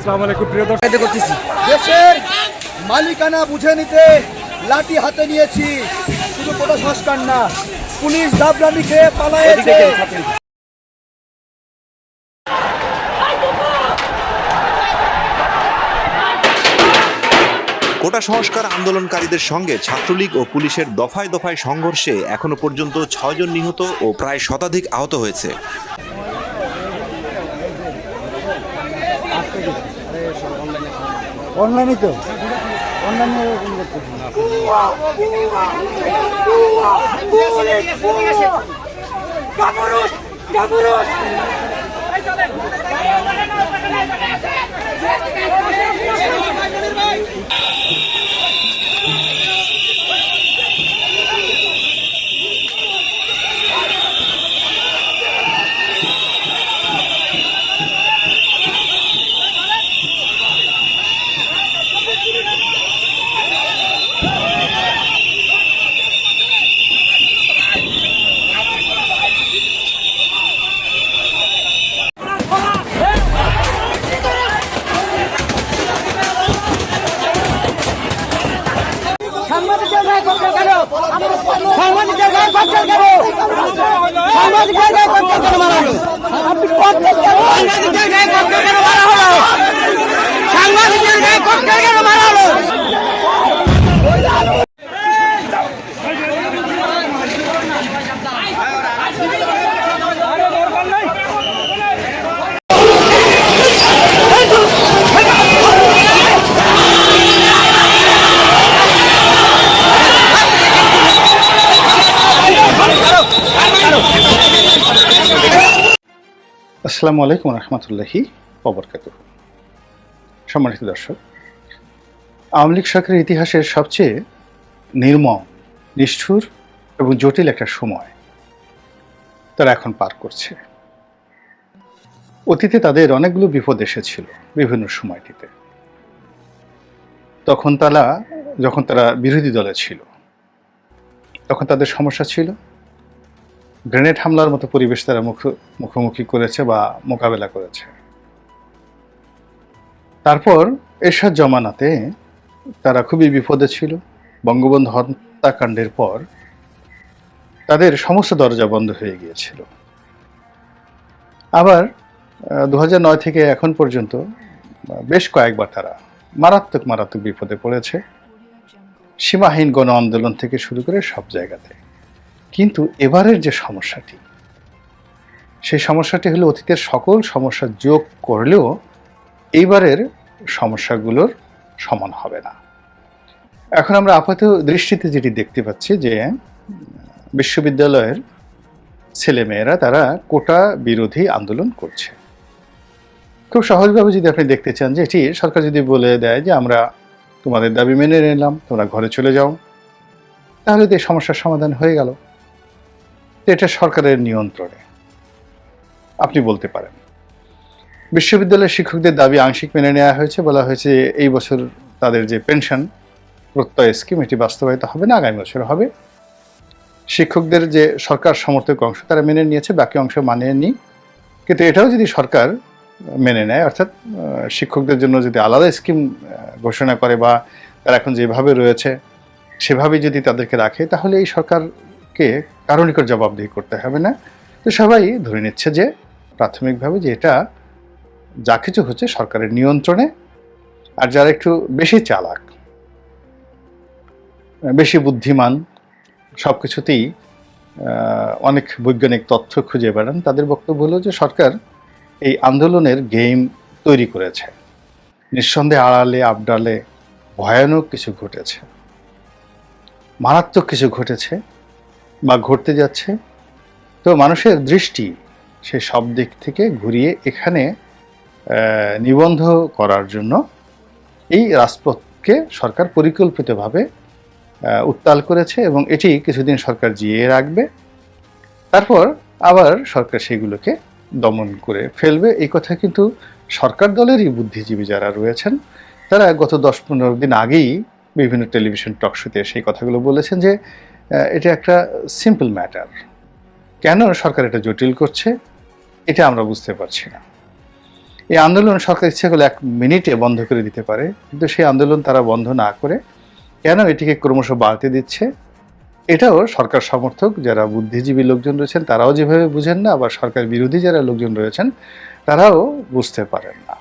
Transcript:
আসসালামু আলাইকুম প্রিয় দর্শক। করতেছি। দেশের মালিকানা বুঝে নিতে লাঠি হাতে নিয়েছি। শুধু কোটা সংস্কার না পুলিশ দাবরানি খেয়ে পালায়েছে। কোটা সংস্কার আন্দোলনকারীদের সঙ্গে ছাত্রলীগ ও পুলিশের দফায় দফায় সংঘর্ষে এখনও পর্যন্ত ছয়জন নিহত ও প্রায় শতাধিক আহত হয়েছে। অনলাইনে তো? অনলাইনে সাংবাদিকের গায়ে কবজা কেন সাংবাদিকের গায়ে কবজা কেন কেন মারা আপনি কবজা কেন কেন মারা আসসালামু আলাইকুম রহমতুল্লাহি অবরকাত সম্মানিত দর্শক, আওয়ামী লীগ সরকারের ইতিহাসের সবচেয়ে নির্মম, নিষ্ঠুর এবং জটিল একটা সময় তারা এখন পার করছে। অতীতে তাদের অনেকগুলো বিপদ এসেছিল বিভিন্ন সময়টিতে। তখন তারা, যখন তারা বিরোধী দলে ছিল, তখন তাদের সমস্যা ছিল গ্রেনেড হামলার মতো পরিবেশ তারা মুখ, মুখোমুখি করেছে বা মোকাবেলা করেছে। তারপর এরশাদ জমানাতে তারা খুবই বিপদে ছিল। বঙ্গবন্ধু হত্যাকাণ্ডের পর তাদের সমস্ত দরজা বন্ধ হয়ে গিয়েছিল। আবার দু নয় থেকে এখন পর্যন্ত বেশ কয়েকবার তারা মারাত্মক মারাত্মক বিপদে পড়েছে। সীমাহীন গণ আন্দোলন থেকে শুরু করে সব জায়গাতে। কিন্তু এবারের যে সমস্যাটি, সেই সমস্যাটি হলো অতীতের সকল সমস্যা যোগ করলেও এইবারের সমস্যাগুলোর সমান হবে না। এখন আমরা আপাত দৃষ্টিতে যেটি দেখতে পাচ্ছি যে, বিশ্ববিদ্যালয়ের ছেলেমেয়েরা তারা কোটা বিরোধী আন্দোলন করছে। খুব সহজভাবে যদি আপনি দেখতে চান যে, এটি সরকার যদি বলে দেয় যে, আমরা তোমাদের দাবি মেনে নিলাম, তোমরা ঘরে চলে যাও, তাহলে তো এই সমস্যার সমাধান হয়ে গেল। এটা সরকারের নিয়ন্ত্রণে। আপনি বলতে পারেন। বিশ্ববিদ্যালয়ের শিক্ষকদের দাবি আংশিক মেনে নেওয়া হয়েছে। বলা হয়েছে এই বছর তাদের যে পেনশন, প্রত্যয় স্কিম, এটি বাস্তবায়িত হবে না, আগামী বছর হবে। শিক্ষকদের যে সরকার সমর্থক অংশ, তারা মেনে নিয়েছে, বাকি অংশ মানেনি কিন্তু এটাও যদি সরকার মেনে নেয়, অর্থাৎ শিক্ষকদের জন্য যদি আলাদা স্কিম ঘোষণা করে বা তারা এখন যেভাবে রয়েছে সেভাবে যদি তাদেরকে রাখে, তাহলে এই সরকারকে কারণিকর জবাবদিহি করতে হবে না। তো সবাই ধরে নিচ্ছে যে, প্রাথমিকভাবে যে এটা যা কিছু হচ্ছে সরকারের নিয়ন্ত্রণে, আর যারা একটু বেশি চালাক, বেশি বুদ্ধিমান, সব কিছুতেই অনেক বৈজ্ঞানিক তথ্য খুঁজে বেড়ান, তাদের বক্তব্য হলো যে সরকার এই আন্দোলনের গেম তৈরি করেছে। নিঃসন্দেহে আড়ালে, আবডালে ভয়ানক কিছু ঘটেছে। মারাত্মক কিছু ঘটেছে। বা ঘটতে যাচ্ছে। তো মানুষের দৃষ্টি সে সব দিক থেকে ঘুরিয়ে এখানে নিবন্ধ করার জন্য এই রাজপথকে সরকার পরিকল্পিতভাবে উত্তাল করেছে এবং এটি কিছুদিন সরকার জিয়ে রাখবে। তারপর আবার সরকার সেগুলোকে দমন করে ফেলবে। এই কথা কিন্তু সরকার দলেরই বুদ্ধিজীবী যারা রয়েছেন, তারা গত দশ পনেরো দিন আগেই বিভিন্ন টেলিভিশন টক শোতে সেই কথাগুলো বলেছেন যে এটা একটা সিম্পল ম্যাটার কেন সরকার এটা জটিল করছে? এটা আমরা বুঝতে পারছি না। এই আন্দোলন সরকার ইচ্ছে করলে এক মিনিটে বন্ধ করে দিতে পারে, কিন্তু সেই আন্দোলন তারা বন্ধ না করে কেন এটিকে ক্রমশ বাড়তে দিচ্ছে? এটাও সরকার সমর্থক, যারা বুদ্ধিজীবী লোকজন রয়েছেন, তারাও যেভাবে বুঝেন না, আবার সরকার বিরোধী যারা লোকজন রয়েছেন, তারাও বুঝতে পারেন না।